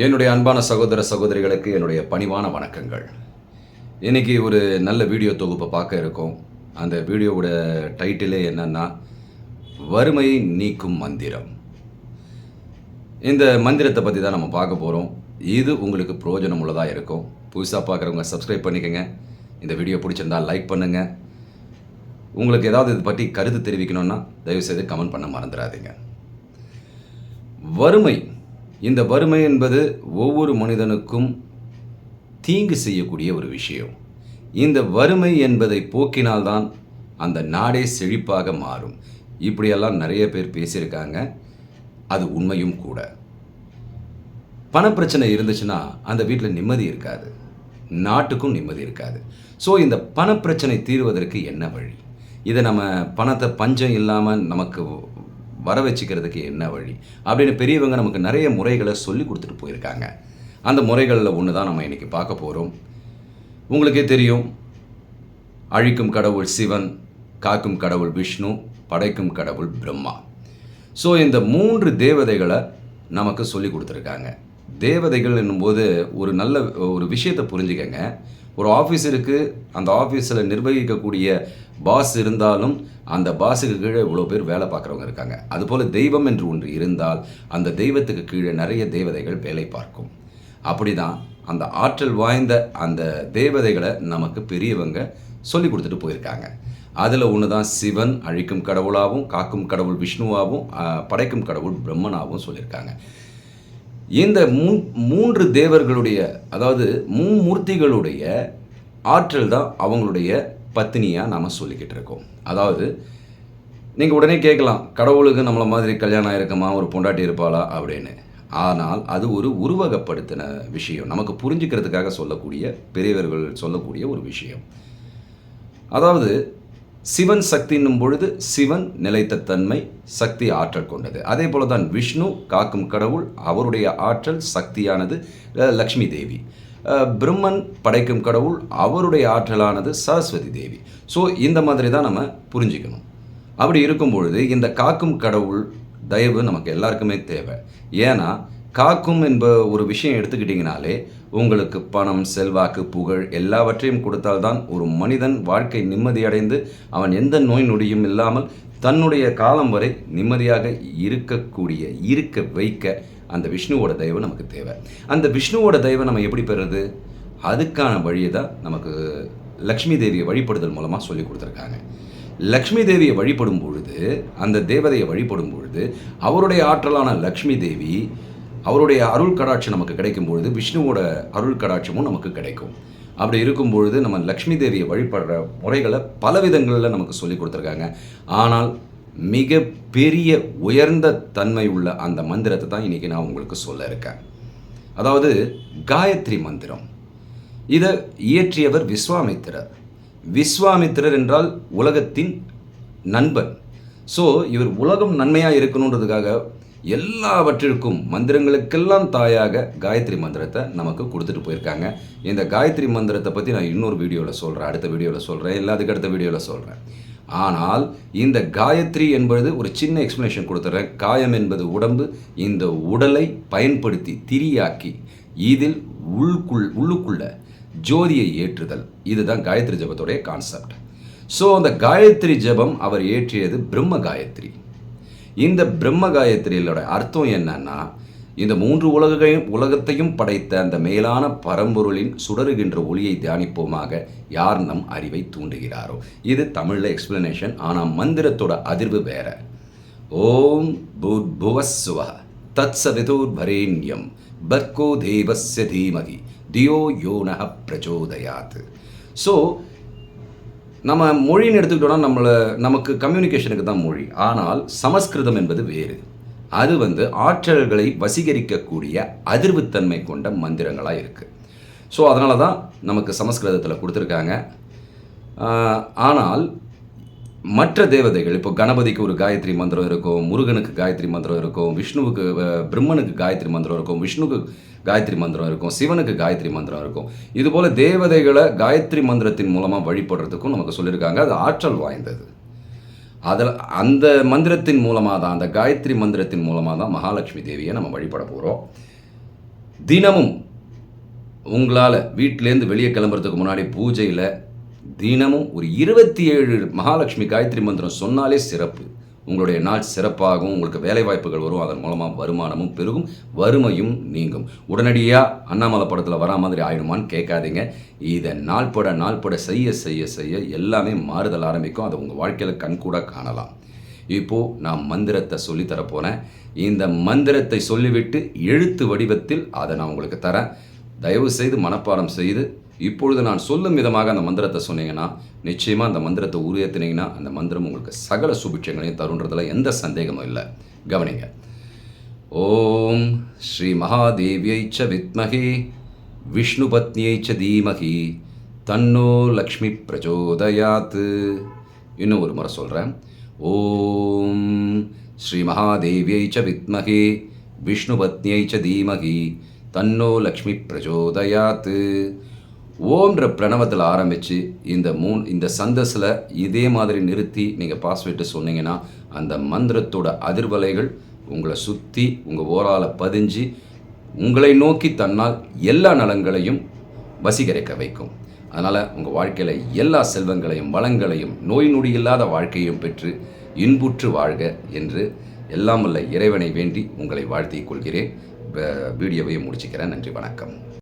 என்னுடைய அன்பான சகோதர சகோதரிகளுக்கு என்னுடைய பணிவான வணக்கங்கள். இன்னைக்கு ஒரு நல்ல வீடியோ தொகுப்பை பார்க்க இருக்கோம். அந்த வீடியோவோட டைட்டிலே என்னென்னா வறுமை நீக்கும் மந்திரம். இந்த மந்திரத்தை பற்றி தான் நம்ம பார்க்க போகிறோம் இது உங்களுக்கு பிரயோஜனம் உள்ளதாக இருக்கும். புதுசாக பார்க்குறவங்க சப்ஸ்கிரைப் பண்ணிக்கோங்க. இந்த வீடியோ பிடிச்சிருந்தா லைக் பண்ணுங்கள் உங்களுக்கு ஏதாவது இது பற்றி கருத்து தெரிவிக்கணும்னா தயவுசெய்து கமெண்ட் பண்ண மறந்துடாதீங்க. வறுமை இந்த வறுமை என்பது ஒவ்வொரு மனிதனுக்கும் தீங்கு செய்யக்கூடிய ஒரு விஷயம். இந்த வறுமை என்பதை போக்கினால்தான் அந்த நாடே செழிப்பாக மாறும். இப்படியெல்லாம் நிறைய பேர் பேசியிருக்காங்க. அது உண்மையும் கூட. பணப்பிரச்சனை இருந்துச்சுன்னா அந்த வீட்டில் நிம்மதி இருக்காது. நாட்டுக்கும் நிம்மதி இருக்காது. ஸோ இந்த பணப்பிரச்சனை தீர்வதற்கு என்ன வழி? இதை நம்ம பணத்தை பஞ்சம் இல்லாமல் நமக்கு வர வச்சுக்கிறதுக்கு என்ன வழி? அப்படின்னு பெரியவங்க நமக்கு நிறைய முறைகளை சொல்லி கொடுத்துட்டு போயிருக்காங்க. அந்த முறைகளில் ஒன்று தான் நம்ம இன்றைக்கி பார்க்க போகிறோம் உங்களுக்கே தெரியும் அழிக்கும் கடவுள் சிவன் காக்கும் கடவுள் விஷ்ணு படைக்கும் கடவுள் பிரம்மா. ஸோ இந்த மூன்று தேவதைகளை நமக்கு சொல்லி கொடுத்துருக்காங்க. தேவதைகள் என்னும்போது ஒரு நல்ல ஒரு விஷயத்தை புரிஞ்சுக்கங்க. ஒரு ஆஃபீஸ் இருக்குது அந்த ஆஃபீஸில் நிர்வகிக்கக்கூடிய பாஸ் இருந்தாலும் அந்த பாஸுக்கு கீழே இவ்வளோ பேர் வேலை பார்க்குறவங்க இருக்காங்க. அதுபோல் தெய்வம் என்று ஒன்று இருந்தால் அந்த தெய்வத்துக்கு கீழே நிறைய தேவதைகள் வேலை பார்க்கும். அப்படிதான் அந்த ஆற்றல் வாய்ந்த அந்த தேவதைகளை நமக்கு பெரியவங்க சொல்லி கொடுத்துட்டு போயிருக்காங்க. அதில் ஒன்று தான் சிவன் அழிக்கும் கடவுளாகவும் காக்கும் கடவுள் விஷ்ணுவாகவும் படைக்கும் கடவுள் பிரம்மனாகவும் சொல்லியிருக்காங்க. இந்த மூ மூன்று தேவர்களுடைய அதாவது மும்மூர்த்திகளுடைய ஆற்றல் தான் அவங்களுடைய பத்தினியாக நாம் சொல்லிக்கிட்டு இருக்கோம். அதாவது நீங்கள் உடனே கேட்கலாம் கடவுளுக்கு நம்மளை மாதிரி கல்யாணம் ஆயிருக்குமா? ஒரு பொண்டாட்டி இருப்பாளா? அப்படின்னு. ஆனால் அது ஒரு உருவகப்படுத்தின விஷயம். நமக்கு புரிஞ்சுக்கிறதுக்காக சொல்லக்கூடிய பெரியவர்கள் சொல்லக்கூடிய ஒரு விஷயம். அதாவது சிவன் சக்தின்னும் பொழுது சிவன் நிலைத்த தன்மை சக்தி ஆற்றல் கொண்டது. அதே போல தான் விஷ்ணு காக்கும் கடவுள் அவருடைய ஆற்றல் சக்தியானது லக்ஷ்மி தேவி. பிரம்மன் படைக்கும் கடவுள் அவருடைய ஆற்றலானது சரஸ்வதி தேவி. ஸோ இந்த மாதிரி தான் நம்ம புரிஞ்சுக்கணும். அப்படி இருக்கும் பொழுது இந்த காக்கும் கடவுள் தயவு நமக்கு எல்லாருக்குமே தேவை. ஏன்னா காக்கும் என்ப ஒரு விஷயம் எடுத்துக்கிட்டிங்கனாலே உங்களுக்கு பணம் செல்வாக்கு புகழ் எல்லாவற்றையும் கொடுத்தால்தான் ஒரு மனிதன் வாழ்க்கை நிம்மதியடைந்து அவன் எந்த நோய் நொடியும் இல்லாமல் தன்னுடைய காலம் வரை நிம்மதியாக இருக்கக்கூடிய இருக்க வைக்க அந்த விஷ்ணுவோட தயவு நமக்கு தேவை. அந்த விஷ்ணுவோட தயவை நம்ம எப்படி பெறுறது? அதுக்கான வழியை தான் நமக்கு லக்ஷ்மி தேவியை வழிபடுதல் மூலமாக சொல்லி கொடுத்துருக்காங்க. லக்ஷ்மி தேவியை வழிபடும் பொழுது அந்த தேவதையை வழிபடும் பொழுது அவருடைய ஆற்றலான லக்ஷ்மி தேவி அவருடைய அருள் கடாட்சி நமக்கு கிடைக்கும் பொழுது விஷ்ணுவோட அருள் கடாட்சமும் நமக்கு கிடைக்கும். அப்படி இருக்கும் பொழுது நம்ம லக்ஷ்மி தேவியை வழிபடுற முறைகளை பல விதங்களில் நமக்கு சொல்லி கொடுத்துருக்காங்க. ஆனால் மிக பெரிய உயர்ந்த தன்மை உள்ள அந்த மந்திரத்தை தான் இன்றைக்கி நான் உங்களுக்கு சொல்ல இருக்கேன். அதாவது காயத்ரி மந்திரம். இதை இயற்றியவர் விஸ்வாமித்திரர். விஸ்வாமித்திரர் என்றால் உலகத்தின் நண்பன். ஸோ இவர் உலகம் நன்மையாக இருக்கணுன்றதுக்காக எல்லாவற்றிற்கும் மந்திரங்களுக்கெல்லாம் தாயாக காயத்ரி மந்திரத்தை நமக்கு கொடுத்துட்டு போயிருக்காங்க. இந்த காயத்ரி மந்திரத்தை பற்றி நான் இன்னொரு வீடியோவில் சொல்கிறேன் அடுத்த வீடியோவில் சொல்கிறேன் எல்லாத்துக்கு அடுத்த வீடியோவில் சொல்கிறேன் ஆனால் இந்த காயத்ரி என்பது ஒரு சின்ன எக்ஸ்ப்ளனேஷன் கொடுத்துட்றேன் காயம் என்பது உடம்பு இந்த உடலை பயன்படுத்தி திரியாக்கி இதில் உள்குள் உள்ளுக்குள்ள ஜோதியை ஏற்றுதல். இதுதான் காயத்ரி ஜபத்துடைய கான்செப்ட் ஸோ அந்த காயத்ரி ஜபம் அவர் ஏற்றியது பிரம்ம காயத்ரி. இந்த பிரம்ம காயத்ரியோட அர்த்தம் என்னன்னா இந்த மூன்று உலகையும் உலகத்தையும் படைத்த அந்த மேலான பரம்பொருளின் சுடருகின்ற ஒளியை தியானிப்போமாக யார் நம் அறிவை தூண்டுகிறாரோ? இது தமிழில் எக்ஸ்பிளனேஷன் ஆனால் மந்திரத்தோட அதிர்வு வேற. ஓம் புவஸ்வ தத் சவிதோர்பரேண்யம் பர்கோ தேவஸ்ய தீமகி தியோ யோனக பிரச்சோதயாத். ஸோ நம்ம மொழின்னு எடுத்துக்கிட்டோம்னா நம்மளை நமக்கு கம்யூனிகேஷனுக்கு தான் மொழி. ஆனால் சமஸ்கிருதம் என்பது வேறு. அது வந்து ஆற்றல்களை வசீகரிக்கக்கூடிய அதிர்வுத்தன்மை கொண்ட மந்திரங்களாக இருக்குது ஸோ அதனால தான் நமக்கு சமஸ்கிருதத்தில் கொடுத்துருக்காங்க. ஆனால் மற்ற தேவதைகள் இப்போ கணபதிக்கு ஒரு காயத்ரி மந்திரம் இருக்கும் முருகனுக்கு காயத்ரி மந்திரம் இருக்கும் விஷ்ணுவுக்கு பிரம்மனுக்கு காயத்ரி மந்திரம் இருக்கும் விஷ்ணுவுக்கு காயத்ரி மந்திரம் இருக்கும் சிவனுக்கு காயத்ரி மந்திரம் இருக்கும் இதுபோல் தேவதைகளை காயத்ரி மந்திரத்தின் மூலமாக வழிபடுறதுக்கும் நமக்கு சொல்லியிருக்காங்க. அது ஆற்றல் வாய்ந்தது. அதில் அந்த மந்திரத்தின் மூலமாக தான் அந்த காயத்ரி மந்திரத்தின் மூலமாக தான் மகாலட்சுமி தேவியை நம்ம வழிபட போகிறோம் தினமும் உங்களால் வீட்டிலேருந்து வெளியே கிளம்புறதுக்கு முன்னாடி பூஜையில் தினமும் ஒரு இருபத்தி ஏழு மகாலட்சுமி காயத்ரி மந்திரம் சொன்னாலே சிறப்பு. உங்களுடைய நாள் சிறப்பாகும் உங்களுக்கு வேலைவாய்ப்புகள் வரும் அதன் மூலமாக வருமானமும் பெருகும் வறுமையும் நீங்கும். உடனடியாக அண்ணாமலை படத்தில் வரா மாதிரி ஆயிடுமான்னு கேட்காதீங்க. இதை நாள்பட நாள்பட செய்ய செய்ய செய்ய எல்லாமே மாறுதல் ஆரம்பிக்கும். அதை உங்கள் வாழ்க்கையில் கண்கூட காணலாம். இப்போது நான் மந்திரத்தை சொல்லித் தரப் இந்த மந்திரத்தை சொல்லிவிட்டு எழுத்து வடிவத்தில் அதை நான் உங்களுக்கு தரேன். தயவு செய்து மனப்பாடம் செய்து இப்பொழுது நான் சொல்லும் விதமாக அந்த மந்திரத்தை சொன்னீங்கன்னா நிச்சயமாக அந்த மந்திரத்தை உருவேற்றினீங்கன்னா அந்த மந்திரம் உங்களுக்கு சகல சுபிட்சங்களையும் தருன்றதில் எந்த சந்தேகமும் இல்லை. கவனிங்க. ஓம் ஸ்ரீ மகாதேவியை ச வித்மஹி விஷ்ணு பத்னியை ச தீமகி தன்னோ லக்ஷ்மி பிரச்சோதயாத்து இன்னும் ஒரு முறை சொல்கிறேன் ஓம் ஸ்ரீ மகாதேவியை ச வித்மஹி விஷ்ணு பத்னியை ச தீமகி தன்னோ லக்ஷ்மி பிரச்சோதயாத்து ஓம்ன்ற பிரணவத்தில் ஆரம்பித்து இந்த மூணு இந்த சந்தஸில் இதே மாதிரி நிறுத்தி நீங்கள் பாஸ்வேர்டு சொன்னீங்கன்னா அந்த மந்திரத்தோட அதிர்வலைகள் உங்களை சுற்றி உங்கள் ஓரால் பதிஞ்சு உங்களை நோக்கி தன்னால் எல்லா நலங்களையும் வசீகரிக்க வைக்கும். அதனால் உங்கள் வாழ்க்கையில் எல்லா செல்வங்களையும் வளங்களையும் நோய் நொடி இல்லாத வாழ்க்கையும் பெற்று இன்புற்று வாழ்க என்று எல்லாமல்ல இறைவனை வேண்டி உங்களை வாழ்த்திக் கொள்கிறேன். வீடியோவையும் முடிச்சுக்கிறேன். நன்றி வணக்கம்.